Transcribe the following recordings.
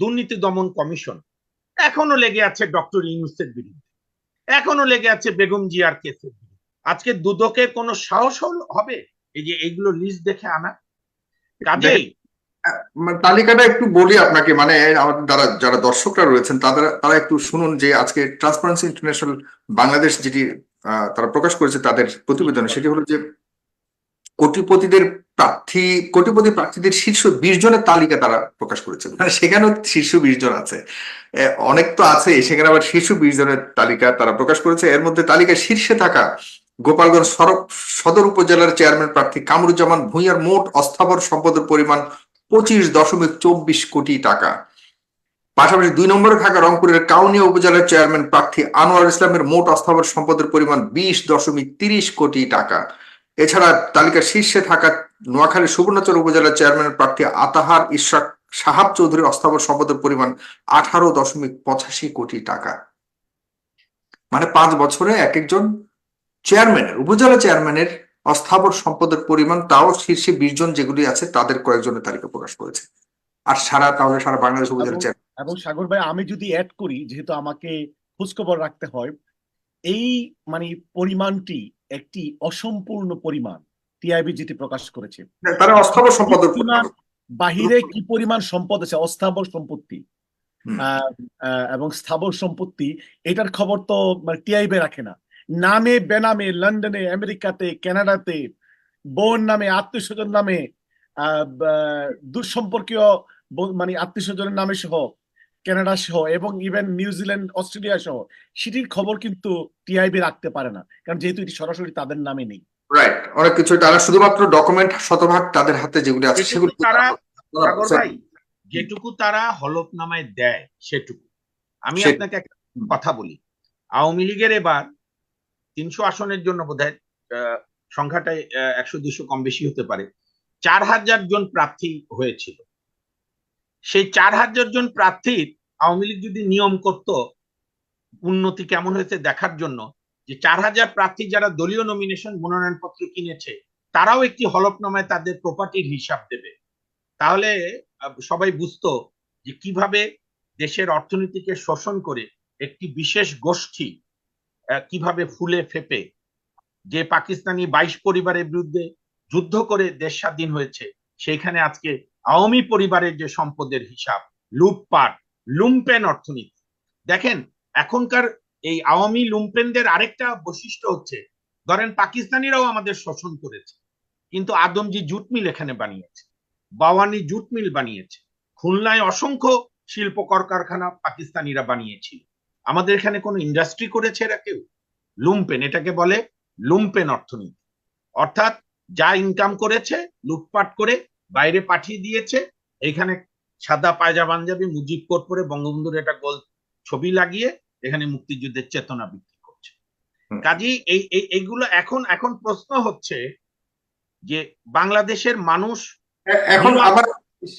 দুর্নীতি দমন কমিশন। এখনও লেগে আছে ডক্টর ইউনুসের বিরুদ্ধে। এখনও লেগে আছে বেগম জিয়ার কেসের বিরুদ্ধে। আজকে দুদকের কোনো সাহস হবে। এই যে এইগুলো লিস্ট দেখে আনা। কাজেই তালিকাটা একটু বলি আপনাকে মানে আমাদের যারা যারা দর্শকরা রয়েছেন, তাদের, তারা একটু শুনুন যে আজকে ট্রান্সপারেন্সি ইন্টারন্যাশনাল বাংলাদেশ যেটি তারা প্রকাশ করেছে তাদের প্রতিবেদনে, সেটি হলো যে কোটিপতিদের প্রার্থী, কোটিপতি প্রার্থীদের শীর্ষ বিশ জনের তালিকা তারা প্রকাশ করেছে মানে সেখানেও শীর্ষ বিশ জন আছে। অনেক তো আছে, সেখানে আবার শীর্ষ বিশ জনের তালিকা তারা প্রকাশ করেছে। এর মধ্যে তালিকায় শীর্ষে থাকা গোপালগঞ্জ সড়ক, সদর উপজেলার চেয়ারম্যান প্রার্থী কামরুজ্জামান ভূঁইয়ার মোট অস্থাবর সম্পদের পরিমাণ পঁচিশ দশমিক চব্বিশ কোটি টাকা। পাশাপাশি দুই নম্বরে থাকা রংপুরের কাউনিয়া উপজেলার চেয়ারম্যান প্রার্থী আনোয়ার ইসলামের মোট অস্থাবর সম্পদের পরিমাণ বিশ দশমিক তিরিশ কোটি টাকা। এছাড়া তালিকার শীর্ষে থাকা নোয়াখালী সুবর্ণচর উপজেলার চেয়ারম্যান প্রার্থী আতাহার ইশরাক সাহাব চৌধুরীর অস্থাবর সম্পদের পরিমাণ আঠারো দশমিক পঁচাশি কোটি টাকা। মানে পাঁচ বছরে এক একজন চেয়ারম্যানের উপজেলা চেয়ারম্যানের অস্থাবর সম্পদের পরিমাণ তাও শীর্ষে বিশ জন যেগুলি আছে তাদের কয়েকজনের তালিকা প্রকাশ করেছে। আর সারা তাহলে সারা বাংলাদেশ উপজেলা চেয়ারম্যান। এবং সাগর ভাই আমি যদি অ্যাড করি যেহেতু আমাকে খোঁজখবর রাখতে হয় এই মানে পরিমাণটি একটি অসম্পূর্ণ পরিমাণ টিআইবি যেটি প্রকাশ করেছে। তারা অস্থাবর সম্পদের পরিমাণ পরিমাণ বাহিরে কি পরিমাণ সম্পদ আছে? অস্থাবর সম্পত্তি। এবং স্থাবর সম্পত্তি এটার খবর তো মানে টিআইবি রাখে না। নামে বেনামে লন্ডনে আমেরিকাতে কানাডাতে বোন নামে আত্মীয় স্বজন নামে দুঃসম্পর্কীয় মানে আত্মীয় স্বজনের নামে সহ কানাডা সহ এবং ইভেন নিউজিল্যান্ড অস্ট্রেলিয়া সহ সেটির খবর কিন্তু টিআইবি রাখতে পারে না। কারণ যেহেতু এটি সরাসরি তাদের নামে নেই। রাইট অনেক কিছু তারা শুধুমাত্র ডকুমেন্ট শতভাগ তাদের হাতে যেগুলি আছে সেগুলো তারা যেটুকু তারা হলফনামায় দেয় সেটুকু। আমি আপনাকে একটা কথা বলি। আওয়ামী লীগের এবার তিনশো আসনের জন্য বোধহয় আহ, সংখ্যাটা একশো দুশো কম বেশি হতে পারে। চার হাজার জন প্রার্থী হয়েছিল। সেই চার হাজার জন প্রার্থীর আওয়ামী লীগ যদি নিয়ম করত উন্নতি কেমন হয়েছে দেখার জন্য, যে চার হাজার প্রার্থী যারা দলীয় নমিনেশন মনোনয়ন পত্র কিনেছে, তারাও একটি হলফনামায় তাদের প্রপার্টির হিসাব দেবে। তাহলে সবাই বুঝতো যে কীভাবে দেশের অর্থনীতিকে শোষণ করে একটি বিশেষ গোষ্ঠী কীভাবে ফুলে ফেপে। যে পাকিস্তানি বাইশ পরিবারের বিরুদ্ধে যুদ্ধ করে দেশ স্বাধীন হয়েছে, সেইখানে আজকে আওয়ামী পরিবারের যে সম্পদের হিসাব, লুটপাট লুম্পেন অর্থনীতি। দেখেন, এখনকার এই আওয়ামী লুম্পেনদের আরেকটা বৈশিষ্ট্য হচ্ছে, ধরেন পাকিস্তানিরাও আমাদের শোষণ করেছে, কিন্তু আদমজি জুট মিল এখানে বানিয়েছে, বাওয়ানি জুট মিল বানিয়েছে, খুলনায় অসংখ্য শিল্প কলকারখানা পাকিস্তানিরা বানিয়েছিল। আমাদের এখানে কোনো ইন্ডাস্ট্রি করেছে এরা কেউ? লুম্পেন এটাকে বলে লুম্পেন অর্থনীতি। অর্থাৎ যা ইনকাম করেছে, লুটপাট করে বাইরে পাঠিয়ে দিয়েছে এখানে সাদা পায়জা পাঞ্জাবি মুজিব কোট পরে বঙ্গবন্ধুর একটা গোল ছবি লাগিয়ে এখানে মুক্তিযুদ্ধের চেতনা বিক্রি করছে। কাজেই এই এই- এইগুলো এখন এখন প্রশ্ন হচ্ছে যে বাংলাদেশের মানুষ এখন আবার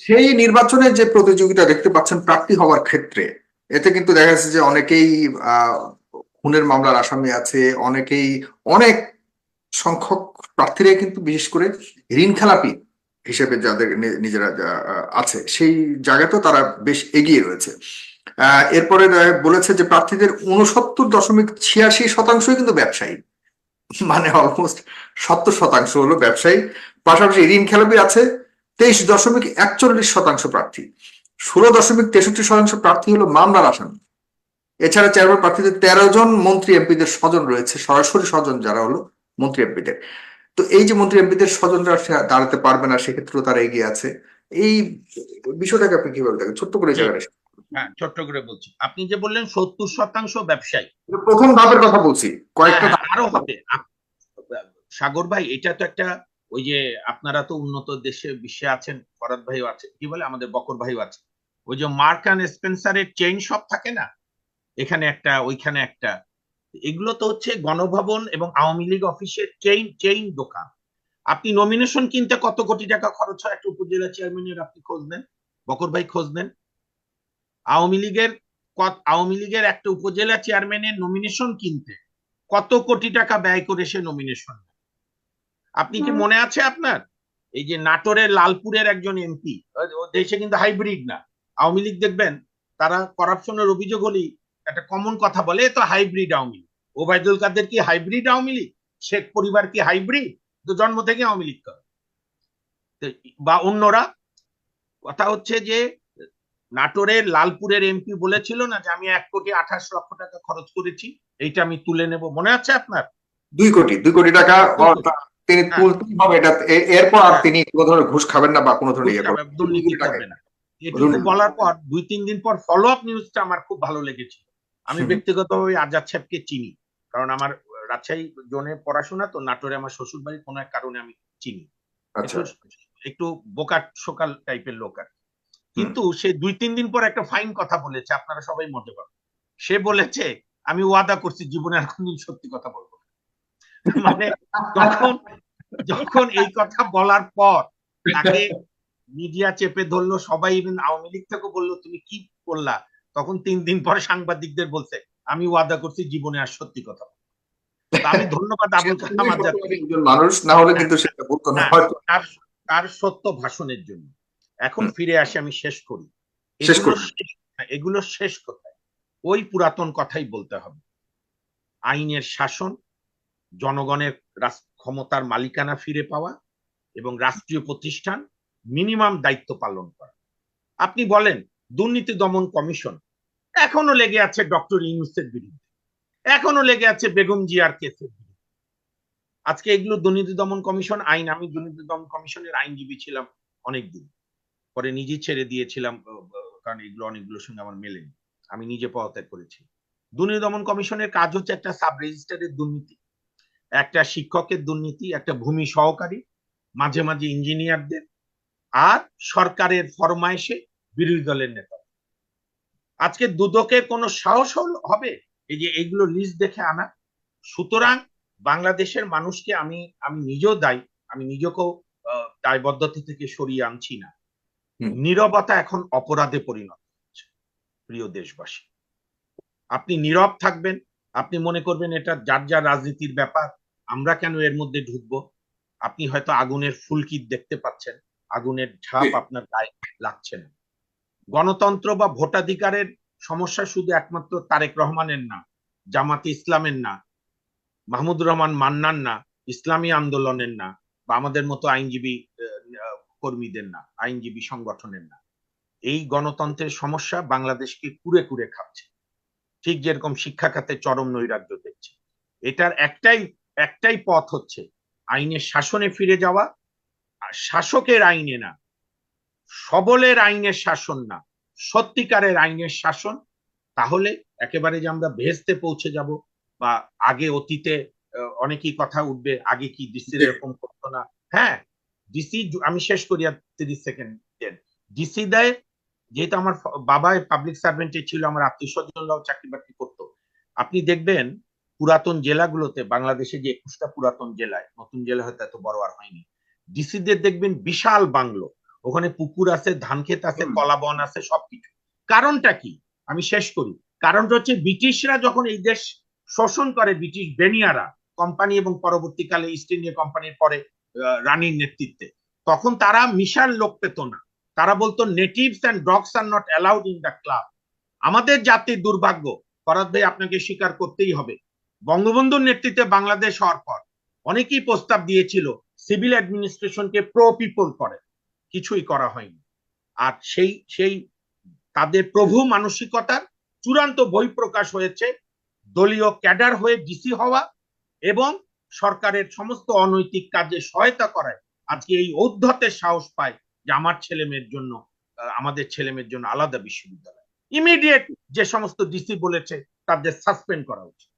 সেই নির্বাচনে যে প্রতিযোগিতা দেখতে পাচ্ছেন প্রার্থী হওয়ার ক্ষেত্রে এতে কিন্তু দেখা যাচ্ছে যে অনেকেই আহ খুনের মামলার আসামি আছে অনেকেই অনেক সংখ্যক প্রার্থীরাই কিন্তু বিশেষ করে ঋণ খেলাপি হিসেবে যাদের নিজেরা আছে, সেই জায়গাতেও তারা বেশ এগিয়ে রয়েছে। এরপরে বলেছে যে প্রার্থীদের উনসত্তর দশমিক ছিয়াশি শতাংশই কিন্তু ব্যবসায়ী। মানে অলমোস্ট সত্তর শতাংশ হলো ব্যবসায়ী। পাশাপাশি ঋণ খেলাপি আছে, তেইশ দশমিক একচল্লিশ শতাংশ প্রার্থী। ষোলো দশমিক তেষট্টি শতাংশ প্রার্থী হলো মামলার আসামি এছাড়া চেয়ারম্যান প্রার্থীদের তেরো জন মন্ত্রী এমপিদের স্বজন রয়েছে, সরাসরি স্বজন যারা হলো মন্ত্রী এমপিদের। তো এই যে মন্ত্রী এমপিদের স্বজনরা দাঁড়াতে পারবে না সেক্ষেত্রেও তারা এগিয়ে আছে। এই বিষয়টাকে আপনি কীভাবে দেখেন ছোট্ট করে জায়গাটা হ্যাঁ ছোট্ট করে বলছি। আপনি যে বললেন সত্তর শতাংশ ব্যবসায়ী। প্রথম ধাপের কথা বলছি। কয়েকটা হ্যাঁ, আরও হবে। সাগর ভাই এটা তো একটা ওই যে আপনারা তো উন্নত দেশে বিশ্বে আছেন ফরাদ ভাইও আছে কি বলে? আমাদের বকর ভাইও আছে ওই যে মার্ক অ্যান্ড স্পেন্সারের চেইন শপ থাকে না? এখানে একটা ওইখানে একটা। এগুলো তো হচ্ছে গণভবন এবং আওয়ামী লীগ অফিসের চেইন চেইন দোকান। আপনি নমিনেশন কিনতে কত কোটি টাকা খরচ হয়? একটা উপজেলা চেয়ারম্যানের আপনি খোঁজ নেন বকর ভাই খোঁজ নেন। আওয়ামী লীগের কত- আওয়ামী লীগের একটা উপজেলা চেয়ারম্যানের নমিনেশন কিনতে কত কোটি টাকা ব্যয় করে সে নমিনেশন আপনি কি মনে আছে আপনার? এই যে নাটোরের লালপুরের একজন এমপি দেশে কিন্তু হাইব্রিড না। আওয়ামী লীগ দেখবেন তারা করাপশনের অভিযোগ হলেই একটা কমন কথা বলে "এ তো হাইব্রিড আওয়ামী ওবায়দুল কাদের কি হাইব্রিড আওয়ামী লীগ? শেখ পরিবার কি হাইব্রিড? তো জন্ম থেকে আওয়ামী লীগ করে। বা অন্যরা? কথা হচ্ছে যে নাটোরের লালপুরের এমপি বলেছিল না যে আমি এক কোটি আঠাশ লক্ষ টাকা খরচ করেছি এইটা আমি তুলে নেব। মনে আছে আপনার? দুই কোটি দুই কোটি টাকা তিনি হ্যাঁ। তুলতেই হবে এটা এরপর আর তিনি কোনো ধরনের ঘুষ খাবেন না বা কোনো ধরনের ইয়ে করবেন না। এটুকু বলার পর দুই তিন দিন পর ফলো আপ নিউজটা আমার খুব ভালো লেগেছিল আমি। ব্যক্তিগতভাবে আজাদ সাহেবকে চিনি। কারণ আমার রাজশাহী জোনে পড়াশোনা তো নাটোরে আমার শ্বশুর বাড়ি কোনো এক কারণে আমি চিনি। আচ্ছা। একটু একটু বোকা সকাল টাইপের লোক আর কিন্তু সে দুই তিন দিন পর একটা ফাইন কথা বলেছে আপনারা সবাই মনে পাবেন। সে বলেছে আমি ওয়াদা করছি জীবনে আর কোনদিন সত্যি কথা বলব মানে তখন যখন এই কথা বলার পর তাকে মিডিয়া চেপে ধরলো সবাই ইভেন আওয়ামী লীগ থেকে বলল তুমি কি করলা? তখন তিন দিন পরে সাংবাদিকদের বলছে আমি ওয়াদা করছি জীবনে আর সত্যি কথা আমি ধন্যবাদ আবুল কালাম একজন মানুষ না হলে কিন্তু সেটা বলতো না তার তার সত্য ভাষণের জন্য। এখন ফিরে আসি আমি শেষ করি। শেষ এগুলো শেষ- হ্যাঁ, এগুলো শেষ কোথায়? ওই পুরাতন কথাই বলতে হবে। আইনের শাসন জনগণের ক্ষমতার মালিকানা ফিরে পাওয়া এবং রাষ্ট্রীয় প্রতিষ্ঠান মিনিমাম দায়িত্ব পালন করা। আপনি বলেন দুর্নীতি দমন কমিশন এখনও লেগে আছে ডক্টর ইউনুসের বিরুদ্ধে। এখনও লেগে আছে বেগম জিয়ার কেসের বিরুদ্ধে। আজকে এগুলো দুর্নীতি দমন কমিশন আইন, আমি দুর্নীতি দমন কমিশনের আইনজীবী ছিলাম অনেকদিন। পরে নিজে ছেড়ে দিয়েছিলাম কারণ এগুলো অনেকগুলোর সঙ্গে আমার মেলেনি আমি নিজে পদত্যাগ করেছি। দুর্নীতি দমন কমিশনের কাজ হচ্ছে একটা সাব রেজিস্টারের দুর্নীতি, একটা শিক্ষকের দুর্নীতি, একটা ভূমি সহকারী, মাঝে মাঝে ইঞ্জিনিয়ারদের, আর সরকারের ফরমায়েশে বিরোধী দলের নেতা। আজকে দুদকের কোনো সাহস হবে? এই যে এইগুলো লিস্ট দেখে আনা। সুতরাং বাংলাদেশের মানুষকে আমি আমি নিজেও দায়ী আমি নিজেকেও দায়বদ্ধতা থেকে সরিয়ে আনছি না। নীরবতা এখন অপরাধে পরিণত হচ্ছে প্রিয় দেশবাসী। আপনি নীরব থাকবেন আপনি মনে করবেন এটা যার যার রাজনীতির ব্যাপার আমরা কেন এর মধ্যে ঢুকবো? আপনি হয়তো আগুনের ফুলকি দেখতে পাচ্ছেন আগুনের ঝাঁপ। আপনার গায়ে লাগছে না। গণতন্ত্র বা ভোটাধিকারের সমস্যা শুধু একমাত্র তারেক রহমানের না, জামাতে ইসলামের না, মাহমুদুর রহমান মান্নান না, ইসলামী আন্দোলনের না, বা আমাদের মতো আইনজীবী কর্মীদের না, আইনজীবী সংগঠনের না। এই গণতন্ত্রের সমস্যা বাংলাদেশকে কুরে কুরে খাচ্ছে। ঠিক যেরকম শিক্ষা খাতে চরম নৈরাজ্য দেখছে। এটার একটাই একটাই পথ হচ্ছে আইনের শাসনে ফিরে যাওয়া শাসকের আইনে না সবলের আইনের শাসন না, সত্যিকারের আইনের শাসন, তাহলে একেবারে যে আমরা ভেস্তে পৌঁছে যাব বা আগে অতীতে অনেকই কথা উঠবে, আগে কি ডিসির এরকম করতো না। হ্যাঁ ডিসি আমি শেষ করি আর তিরিশ সেকেন্ড। ডিসি দেয়, যেহেতু আমার বাবা পাবলিক সার্ভেন্টে ছিল, আমার আত্মীয় স্বজনরাও চাকরি বাকরি করতো। আপনি দেখবেন পুরাতন জেলাগুলোতে, বাংলাদেশে যে একুশটা পুরাতন জেলায়, নতুন জেলা হয়তো এত বড় আর হয়নি ডিসিদের দেখবেন বিশাল বাংলো। ওখানে পুকুর আছে ধান ক্ষেত আছে কলা বন আছে সবকিছু। কারণটা কি? আমি শেষ করি। কারণটা হচ্ছে ব্রিটিশরা যখন এই দেশ শোষণ করে ব্রিটিশ বেনিয়ারা কোম্পানি এবং পরবর্তীকালে ইস্ট ইন্ডিয়া কোম্পানির পরে রানীর নেতৃত্বে তখন তারা মিশাল লোক পেত না। তারা বলতো natives and dogs are not allowed in the club আমাদের জাতির দুর্ভাগ্য ফরাদ ভাই আপনাকে স্বীকার করতেই হবে বঙ্গবন্ধুর নেতৃত্বে বাংলাদেশ হওয়ার পর অনেকেই প্রস্তাব দিয়েছিল সিভিল অ্যাডমিনিস্ট্রেশনকে প্রো পিপল করে। কিছুই করা হয়নি। আর সেই সেই তাদের প্রভু মানসিকতার চূড়ান্ত বই প্রকাশ হয়েছে দলীয় ক্যাডার হয়ে ডিসি হওয়া এবং সরকারের সমস্ত অনৈতিক কাজে সহায়তা করায়। আজকে এই ঔদ্ধত্যের সাহস পায় যে আমার ছেলে মেয়ের জন্য, আমাদের ছেলে মেয়ের জন্য আলাদা বিশ্ববিদ্যালয়। ইমিডিয়েট যে সমস্ত ডিসি বলেছে, তাদের সাসপেন্ড করা উচিত।